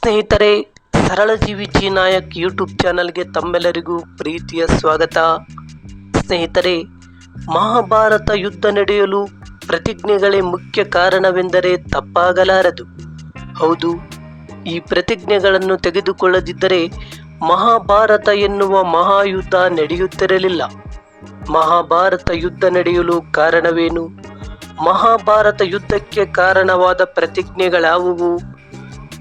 ಸ್ನೇಹಿತರೆ, ಸರಳಜೀವಿ G Nayak YouTube ಚಾನಲ್ಗೆ ತಮ್ಮೆಲ್ಲರಿಗೂ ಪ್ರೀತಿಯ ಸ್ವಾಗತ. ಸ್ನೇಹಿತರೆ, ಮಹಾಭಾರತ ಯುದ್ಧ ನಡೆಯಲು ಪ್ರತಿಜ್ಞೆಗಳೇ ಮುಖ್ಯ ಕಾರಣವೆಂದರೆ ತಪ್ಪಾಗಲಾರದು. ಹೌದು, ಈ ಪ್ರತಿಜ್ಞೆಗಳನ್ನು ತೆಗೆದುಕೊಳ್ಳದಿದ್ದರೆ ಮಹಾಭಾರತ ಎನ್ನುವ ಮಹಾಯುದ್ಧ ನಡೆಯುತ್ತಿರಲಿಲ್ಲ. ಮಹಾಭಾರತ ಯುದ್ಧ ನಡೆಯಲು ಕಾರಣವೇನು? ಮಹಾಭಾರತ ಯುದ್ಧಕ್ಕೆ ಕಾರಣವಾದ ಪ್ರತಿಜ್ಞೆಗಳಾವುವು?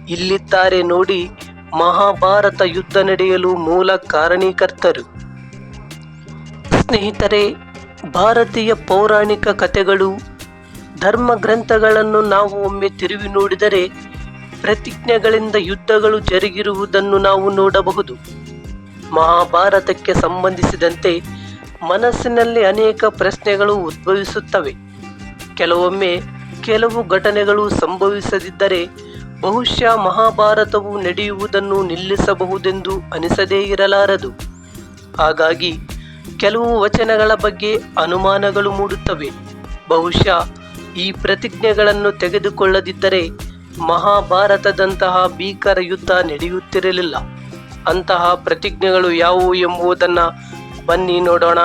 ಇಲ್ಲಿದ್ದಾರೆ ನೋಡಿ, ಮಹಾಭಾರತ ಯುದ್ಧ ನಡೆಯಲು ಮೂಲ ಕಾರಣೀಕರ್ತರು. ಸ್ನೇಹಿತರೆ, ಭಾರತೀಯ ಪೌರಾಣಿಕ ಕಥೆಗಳು ಧರ್ಮ ಗ್ರಂಥಗಳನ್ನು ನಾವು ಒಮ್ಮೆ ತಿರುವಿ ನೋಡಿದರೆ, ಪ್ರತಿಜ್ಞೆಗಳಿಂದ ಯುದ್ಧಗಳು ಜರುಗಿರುವುದನ್ನು ನಾವು ನೋಡಬಹುದು. ಮಹಾಭಾರತಕ್ಕೆ ಸಂಬಂಧಿಸಿದಂತೆ ಮನಸ್ಸಿನಲ್ಲಿ ಅನೇಕ ಪ್ರಶ್ನೆಗಳು ಉದ್ಭವಿಸುತ್ತವೆ. ಕೆಲವೊಮ್ಮೆ ಕೆಲವು ಘಟನೆಗಳು ಸಂಭವಿಸದಿದ್ದರೆ ಬಹುಶಃ ಮಹಾಭಾರತವು ನಡೆಯುವುದನ್ನು ನಿಲ್ಲಿಸಬಹುದೆಂದು ಅನಿಸದೇ ಇರಲಾರದು. ಹಾಗಾಗಿ ಕೆಲವು ವಚನಗಳ ಬಗ್ಗೆ ಅನುಮಾನಗಳು ಮೂಡುತ್ತವೆ. ಬಹುಶಃ ಈ ಪ್ರತಿಜ್ಞೆಗಳನ್ನು ತೆಗೆದುಕೊಳ್ಳದಿದ್ದರೆ ಮಹಾಭಾರತದಂತಹ ಭೀಕರ ಯುದ್ಧ ನಡೆಯುತ್ತಿರಲಿಲ್ಲ. ಅಂತಹ ಪ್ರತಿಜ್ಞೆಗಳು ಯಾವುವು ಎಂಬುದನ್ನು ಬನ್ನಿ ನೋಡೋಣ.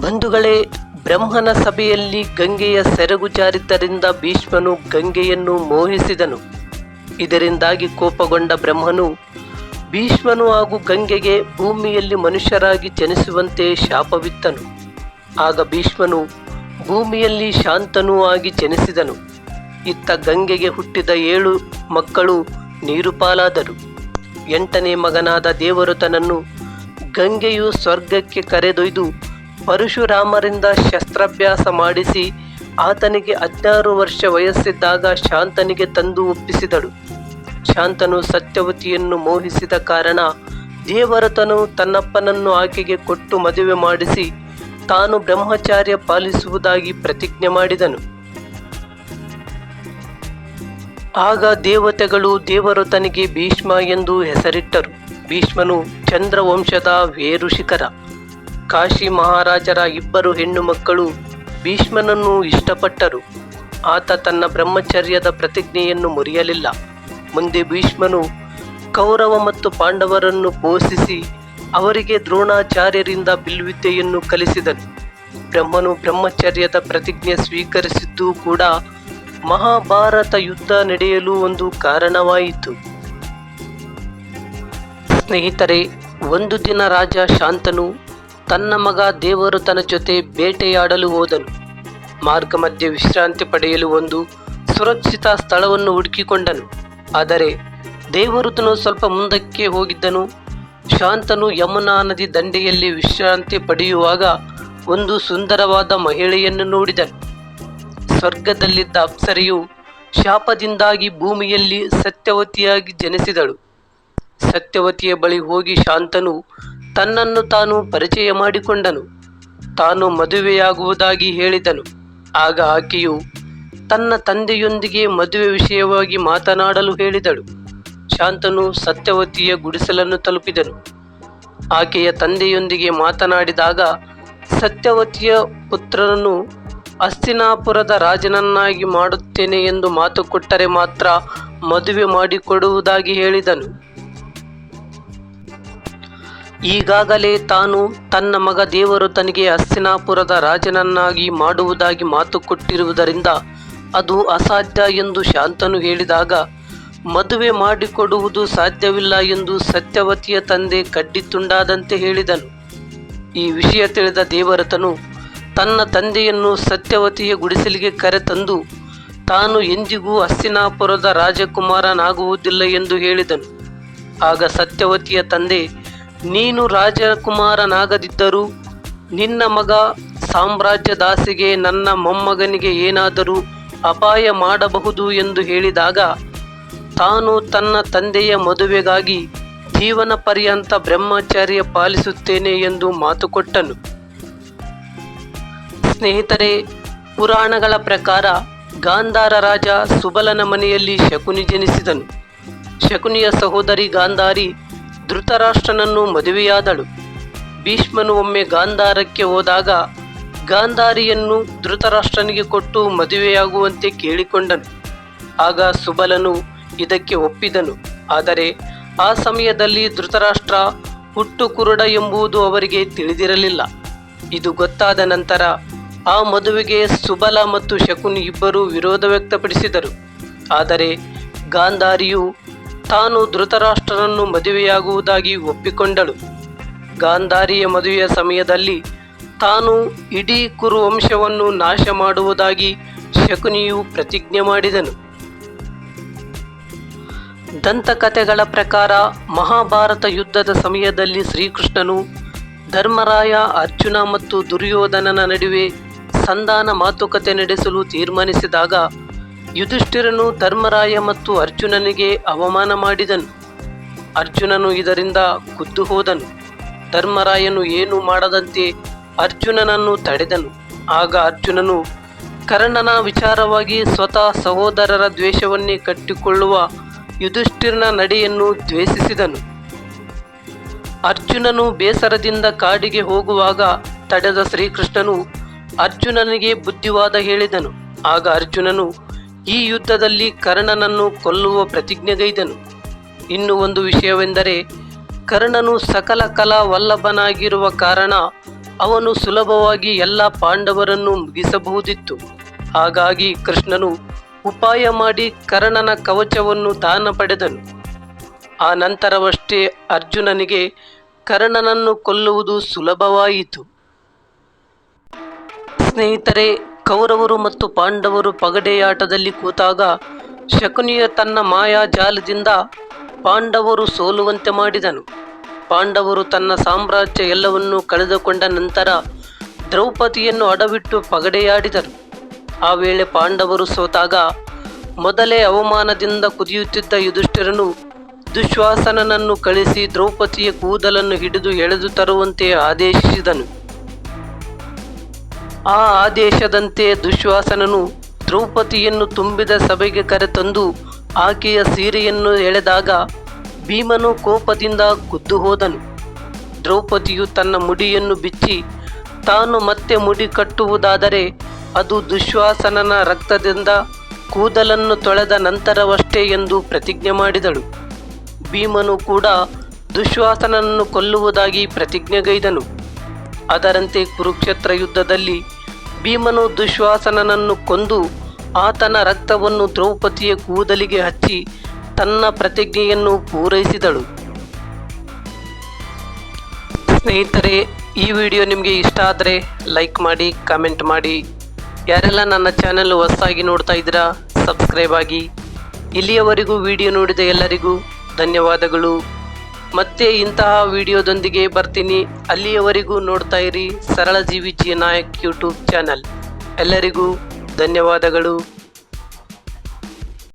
ಬಂಧುಗಳೇ ಬ್ರಹ್ಮನ ಸಭೆಯಲ್ಲಿ ಗಂಗೆಯ ಸೆರಗು ಜಾರಿದ್ದರಿಂದ ಭೀಷ್ಮನು ಗಂಗೆಯನ್ನು ಮೋಹಿಸಿದನು. ಇದರಿಂದಾಗಿ ಕೋಪಗೊಂಡ ಬ್ರಹ್ಮನು, ಭೀಷ್ಮನು ಹಾಗೂ ಗಂಗೆಗೆ ಭೂಮಿಯಲ್ಲಿ ಮನುಷ್ಯರಾಗಿ ಜನಿಸುವಂತೆ ಶಾಪವಿತ್ತನು. ಆಗ ಭೀಷ್ಮನು ಭೂಮಿಯಲ್ಲಿ ಶಾಂತನೂ ಆಗಿ ಜನಿಸಿದನು. ಇತ್ತ ಗಂಗೆಗೆ ಹುಟ್ಟಿದ ಏಳು ಮಕ್ಕಳು ನೀರುಪಾಲಾದರು. ಎಂಟನೇ ಮಗನಾದ ದೇವರು ತನನ್ನು ಗಂಗೆಯು ಸ್ವರ್ಗಕ್ಕೆ ಕರೆದೊಯ್ದು ಪರಶುರಾಮರಿಂದ ಶಸ್ತ್ರಾಭ್ಯಾಸ ಮಾಡಿಸಿ ಆತನಿಗೆ ಹದಿನಾರು ವರ್ಷ ವಯಸ್ಸಿದ್ದಾಗ ಶಾಂತನಿಗೆ ತಂದು ಒಪ್ಪಿಸಿದಳು. ಶಾಂತನು ಸತ್ಯವತಿಯನ್ನು ಮೋಹಿಸಿದ ಕಾರಣ ದೇವರತನು ತನ್ನಪ್ಪನನ್ನು ಆಕೆಗೆ ಕೊಟ್ಟು ಮದುವೆ ಮಾಡಿಸಿ ತಾನು ಬ್ರಹ್ಮಚಾರ್ಯ ಪಾಲಿಸುವುದಾಗಿ ಪ್ರತಿಜ್ಞೆ ಮಾಡಿದನು. ಆಗ ದೇವತೆಗಳು ದೇವರತನಿಗೆ ಭೀಷ್ಮ ಎಂದು ಹೆಸರಿಟ್ಟರು. ಭೀಷ್ಮನು ಚಂದ್ರವಂಶದ ವೇರು ಶಿಖರ ಕಾಶಿ ಮಹಾರಾಜರ ಇಬ್ಬರು ಹೆಣ್ಣು ಮಕ್ಕಳು ಭೀಷ್ಮನನ್ನು ಇಷ್ಟಪಟ್ಟರು. ಆತ ತನ್ನ ಬ್ರಹ್ಮಚರ್ಯದ ಪ್ರತಿಜ್ಞೆಯನ್ನು ಮುರಿಯಲಿಲ್ಲ. ಮುಂದೆ ಭೀಷ್ಮನು ಕೌರವ ಮತ್ತು ಪಾಂಡವರನ್ನು ಪೋಷಿಸಿ ಅವರಿಗೆ ದ್ರೋಣಾಚಾರ್ಯರಿಂದ ಬಿಲ್ವಿದ್ಯೆಯನ್ನು ಕಲಿಸಿದನು. ಬ್ರಹ್ಮನು ಬ್ರಹ್ಮಚರ್ಯದ ಪ್ರತಿಜ್ಞೆ ಸ್ವೀಕರಿಸಿದ್ದೂ ಕೂಡ ಮಹಾಭಾರತ ಯುದ್ಧ ನಡೆಯಲು ಒಂದು ಕಾರಣವಾಯಿತು. ಸ್ನೇಹಿತರೆ, ಒಂದು ದಿನ ರಾಜ ಶಾಂತನು ತನ್ನ ಮಗ ದೇವರು ತನ್ನ ಜೊತೆ ಬೇಟೆಯಾಡಲು ಹೋದನು. ಮಾರ್ಗ ಮಧ್ಯೆ ವಿಶ್ರಾಂತಿ ಪಡೆಯಲು ಒಂದು ಸುರಕ್ಷಿತ ಸ್ಥಳವನ್ನು ಹುಡುಕಿಕೊಂಡನು. ಆದರೆ ದೇವರುತನು ಸ್ವಲ್ಪ ಮುಂದಕ್ಕೆ ಹೋಗಿದ್ದನು. ಶಾಂತನು ಯಮುನಾ ನದಿ ದಂಡೆಯಲ್ಲಿ ವಿಶ್ರಾಂತಿ ಪಡೆಯುವಾಗ ಒಂದು ಸುಂದರವಾದ ಮಹಿಳೆಯನ್ನು ನೋಡಿದನು. ಸ್ವರ್ಗದಲ್ಲಿದ್ದ ಅಪ್ಸರೆಯು ಶಾಪದಿಂದಾಗಿ ಭೂಮಿಯಲ್ಲಿ ಸತ್ಯವತಿಯಾಗಿ ಜನಿಸಿದಳು. ಸತ್ಯವತಿಯ ಬಳಿ ಹೋಗಿ ಶಾಂತನು ತನ್ನನ್ನು ತಾನು ಪರಿಚಯ ಮಾಡಿಕೊಂಡನು. ತಾನು ಮದುವೆಯಾಗುವುದಾಗಿ ಹೇಳಿದನು. ಆಗ ಆಕೆಯು ತನ್ನ ತಂದೆಯೊಂದಿಗೆ ಮದುವೆ ವಿಷಯವಾಗಿ ಮಾತನಾಡಲು ಹೇಳಿದಳು. ಶಾಂತನು ಸತ್ಯವತಿಯ ಗುಡಿಸಲನ್ನು ತಲುಪಿದನು. ಆಕೆಯ ತಂದೆಯೊಂದಿಗೆ ಮಾತನಾಡಿದಾಗ ಸತ್ಯವತಿಯ ಪುತ್ರನನ್ನು ಅಸ್ತಿನಾಪುರದ ರಾಜನನ್ನಾಗಿ ಮಾಡುತ್ತೇನೆ ಎಂದು ಮಾತು ಕೊಟ್ಟರೆ ಮಾತ್ರ ಮದುವೆ ಮಾಡಿಕೊಡುವುದಾಗಿ ಹೇಳಿದನು. ಈಗಾಗಲೇ ತಾನು ತನ್ನ ಮಗ ದೇವರು ತನಗೆ ಹಸ್ತಿನಾಪುರದ ರಾಜನನ್ನಾಗಿ ಮಾಡುವುದಾಗಿ ಮಾತು ಕೊಟ್ಟಿರುವುದರಿಂದ ಅದು ಅಸಾಧ್ಯ ಎಂದು ಶಾಂತನು ಹೇಳಿದಾಗ, ಮದುವೆ ಮಾಡಿಕೊಡುವುದು ಸಾಧ್ಯವಿಲ್ಲ ಎಂದು ಸತ್ಯವತಿಯ ತಂದೆ ಕಡ್ಡಿತುಂಡಾದಂತೆ ಹೇಳಿದನು. ಈ ವಿಷಯ ತಿಳಿದ ದೇವರತನು ತನ್ನ ತಂದೆಯನ್ನು ಸತ್ಯವತಿಯ ಗುಡಿಸಲಿಗೆ ಕರೆತಂದು, ತಾನು ಎಂದಿಗೂ ಹಸ್ತಿನಾಪುರದ ರಾಜಕುಮಾರನಾಗುವುದಿಲ್ಲ ಎಂದು ಹೇಳಿದನು. ಆಗ ಸತ್ಯವತಿಯ ತಂದೆ ನೀನು ರಾಜಕುಮಾರನಾಗದಿದ್ದರೂ ನಿನ್ನ ಮಗ ಸಾಮ್ರಾಜ್ಯದಾಸಿಗೆ ನನ್ನ ಮೊಮ್ಮಗನಿಗೆ ಏನಾದರೂ ಅಪಾಯ ಮಾಡಬಹುದು ಎಂದು ಹೇಳಿದಾಗ ತಾನು ತನ್ನ ತಂದೆಯ ಮದುವೆಗಾಗಿ ಜೀವನ ಪರ್ಯಂತ ಬ್ರಹ್ಮಚರ್ಯ ಪಾಲಿಸುತ್ತೇನೆ ಎಂದು ಮಾತು ಕೊಟ್ಟನು. ಸ್ನೇಹಿತರೆ, ಪುರಾಣಗಳ ಪ್ರಕಾರ ಗಾಂಧಾರ ರಾಜ ಸುಬಲನ ಮನೆಯಲ್ಲಿ ಶಕುನಿ ಜನಿಸಿದನು. ಶಕುನಿಯ ಸಹೋದರಿ ಗಾಂಧಾರಿ ಧೃತರಾಷ್ಟ್ರನನ್ನು ಮದುವೆಯಾದಳು. ಭೀಷ್ಮನು ಒಮ್ಮೆ ಗಾಂಧಾರಕ್ಕೆ ಹೋದಾಗ ಗಾಂಧಾರಿಯನ್ನು ಧೃತರಾಷ್ಟ್ರನಿಗೆ ಕೊಟ್ಟು ಮದುವೆಯಾಗುವಂತೆ ಕೇಳಿಕೊಂಡನು. ಆಗ ಸುಬಲನು ಇದಕ್ಕೆ ಒಪ್ಪಿದನು. ಆದರೆ ಆ ಸಮಯದಲ್ಲಿ ಧೃತರಾಷ್ಟ್ರ ಹುಟ್ಟು ಕುರುಡ ಎಂಬುದು ಅವರಿಗೆ ತಿಳಿದಿರಲಿಲ್ಲ. ಇದು ಗೊತ್ತಾದ ನಂತರ ಆ ಮದುವೆಗೆ ಸುಬಲ ಮತ್ತು ಶಕುನಿ ಇಬ್ಬರು ವಿರೋಧ ವ್ಯಕ್ತಪಡಿಸಿದರು. ಆದರೆ ಗಾಂಧಾರಿಯು ತಾನು ಧೃತರಾಷ್ಟ್ರನನ್ನು ಮದುವೆಯಾಗುವುದಾಗಿ ಒಪ್ಪಿಕೊಂಡಳು. ಗಾಂಧಾರಿಯ ಮದುವೆಯ ಸಮಯದಲ್ಲಿ ತಾನು ಇಡೀ ಕುರುವಂಶವನ್ನು ನಾಶ ಮಾಡುವುದಾಗಿ ಶಕುನಿಯು ಪ್ರತಿಜ್ಞೆ ಮಾಡಿದನು. ದಂತಕಥೆಗಳ ಪ್ರಕಾರ ಮಹಾಭಾರತ ಯುದ್ಧದ ಸಮಯದಲ್ಲಿ ಶ್ರೀಕೃಷ್ಣನು ಧರ್ಮರಾಯ ಅರ್ಜುನ ಮತ್ತು ದುರ್ಯೋಧನನ ನಡುವೆ ಸಂಧಾನ ಮಾತುಕತೆ ನಡೆಸಲು ತೀರ್ಮಾನಿಸಿದಾಗ ಯುಧಿಷ್ಠಿರನು ಧರ್ಮರಾಯ ಮತ್ತು ಅರ್ಜುನನಿಗೆ ಅವಮಾನ ಮಾಡಿದನು. ಅರ್ಜುನನು ಇದರಿಂದ ಕುದ್ದು ಹೋದನು. ಧರ್ಮರಾಯನು ಏನು ಮಾಡದಂತೆ ಅರ್ಜುನನನ್ನು ತಡೆದನು. ಆಗ ಅರ್ಜುನನು, ಕರ್ಣನ ವಿಚಾರವಾಗಿ ಸ್ವತಃ ಸಹೋದರರ ದ್ವೇಷವನ್ನೇ ಕಟ್ಟಿಕೊಳ್ಳುವ ಯುಧಿಷ್ಠಿರನ ನಡೆಯನ್ನು ದ್ವೇಷಿಸಿದನು. ಅರ್ಜುನನು ಬೇಸರದಿಂದ ಕಾಡಿಗೆ ಹೋಗುವಾಗ ತಡೆದ ಶ್ರೀಕೃಷ್ಣನು ಅರ್ಜುನನಿಗೆ ಬುದ್ಧಿವಾದ ಹೇಳಿದನು. ಆಗ ಅರ್ಜುನನು ಈ ಯುದ್ಧದಲ್ಲಿ ಕರ್ಣನನ್ನು ಕೊಲ್ಲುವ ಪ್ರತಿಜ್ಞೆಗೈದನು. ಇನ್ನು ಒಂದು ವಿಷಯವೆಂದರೆ, ಕರ್ಣನು ಸಕಲ ಕಲಾ ವಲ್ಲಭನಾಗಿರುವ ಕಾರಣ ಅವನು ಸುಲಭವಾಗಿ ಎಲ್ಲ ಪಾಂಡವರನ್ನು ಮುಗಿಸಬಹುದಿತ್ತು. ಹಾಗಾಗಿ ಕೃಷ್ಣನು ಉಪಾಯ ಮಾಡಿ ಕರ್ಣನ ಕವಚವನ್ನು ದಾನ ಪಡೆದನು. ಆ ನಂತರವಷ್ಟೇ ಅರ್ಜುನನಿಗೆ ಕರ್ಣನನ್ನು ಕೊಲ್ಲುವುದು ಸುಲಭವಾಯಿತು. ಸ್ನೇಹಿತರೆ ಕೌರವರು ಮತ್ತು ಪಾಂಡವರು ಪಗಡೆಯಾಟದಲ್ಲಿ ಕೂತಾಗ ಶಕುನಿಯ ತನ್ನ ಮಾಯಾ ಜಾಲದಿಂದ ಪಾಂಡವರು ಸೋಲುವಂತೆ ಮಾಡಿದನು. ಪಾಂಡವರು ತನ್ನ ಸಾಮ್ರಾಜ್ಯ ಎಲ್ಲವನ್ನೂ ಕಳೆದುಕೊಂಡ ನಂತರ ದ್ರೌಪದಿಯನ್ನು ಅಡವಿಟ್ಟು ಪಗಡೆಯಾಡಿದರು. ಆ ವೇಳೆ ಪಾಂಡವರು ಸೋತಾಗ ಮೊದಲೇ ಅವಮಾನದಿಂದ ಕುದಿಯುತ್ತಿದ್ದ ಯುಧಿಷ್ಠಿರನು ದುಶ್ವಾಸನನ್ನು ಕಳಿಸಿ ದ್ರೌಪದಿಯ ಕೂದಲನ್ನು ಹಿಡಿದು ಎಳೆದು ತರುವಂತೆ ಆದೇಶಿಸಿದನು. ಆ ಆದೇಶದಂತೆ ದುಶ್ವಾಸನನು ದ್ರೌಪದಿಯನ್ನು ತುಂಬಿದ ಸಭೆಗೆ ಕರೆತಂದು ಆಕೆಯ ಸೀರೆಯನ್ನು ಎಳೆದಾಗ ಭೀಮನು ಕೋಪದಿಂದ ಗುದ್ದು ಹೋದನು. ದ್ರೌಪದಿಯು ತನ್ನ ಮುಡಿಯನ್ನು ಬಿಚ್ಚಿ, ತಾನು ಮತ್ತೆ ಮುಡಿ ಕಟ್ಟುವುದಾದರೆ ಅದು ದುಶ್ವಾಸನನ ರಕ್ತದಿಂದ ಕೂದಲನ್ನು ತೊಳೆದ ನಂತರವಷ್ಟೇ ಎಂದು ಪ್ರತಿಜ್ಞೆ ಮಾಡಿದಳು. ಭೀಮನು ಕೂಡ ದುಶ್ವಾಸನನ್ನು ಕೊಲ್ಲುವುದಾಗಿ ಪ್ರತಿಜ್ಞೆಗೈದನು. ಅದರಂತೆ ಕುರುಕ್ಷೇತ್ರ ಯುದ್ಧದಲ್ಲಿ ಭೀಮನು ದುಶ್ವಾಸನನನ್ನು ಕೊಂದು ಆತನ ರಕ್ತವನ್ನು ದ್ರೌಪದಿಯ ಕೂದಲಿಗೆ ಹಚ್ಚಿ ತನ್ನ ಪ್ರತಿಜ್ಞೆಯನ್ನು ಪೂರೈಸಿದಳು. ಸ್ನೇಹಿತರೆ, ಈ ವಿಡಿಯೋ ನಿಮಗೆ ಇಷ್ಟ ಆದರೆ ಲೈಕ್ ಮಾಡಿ, ಕಾಮೆಂಟ್ ಮಾಡಿ. ಯಾರೆಲ್ಲ ನನ್ನ ಚಾನೆಲ್ ಹೊಸದಾಗಿ ನೋಡ್ತಾ ಇದ್ದೀರಾ, ಸಬ್ಸ್ಕ್ರೈಬ್ ಆಗಿ. ಇಲ್ಲಿಯವರೆಗೂ ವಿಡಿಯೋ ನೋಡಿದ ಎಲ್ಲರಿಗೂ ಧನ್ಯವಾದಗಳು. ಮತ್ತೆ ಇಂತಹ ವಿಡಿಯೋದೊಂದಿಗೆ ಬರ್ತೀನಿ. ಅಲ್ಲಿಯವರೆಗೂ ನೋಡ್ತಾ ಇರಿ ಸರಳ ಜೀವಿ ಜಿ ನಾಯಕ್ ಯೂಟ್ಯೂಬ್ ಚಾನಲ್. ಎಲ್ಲರಿಗೂ ಧನ್ಯವಾದಗಳು.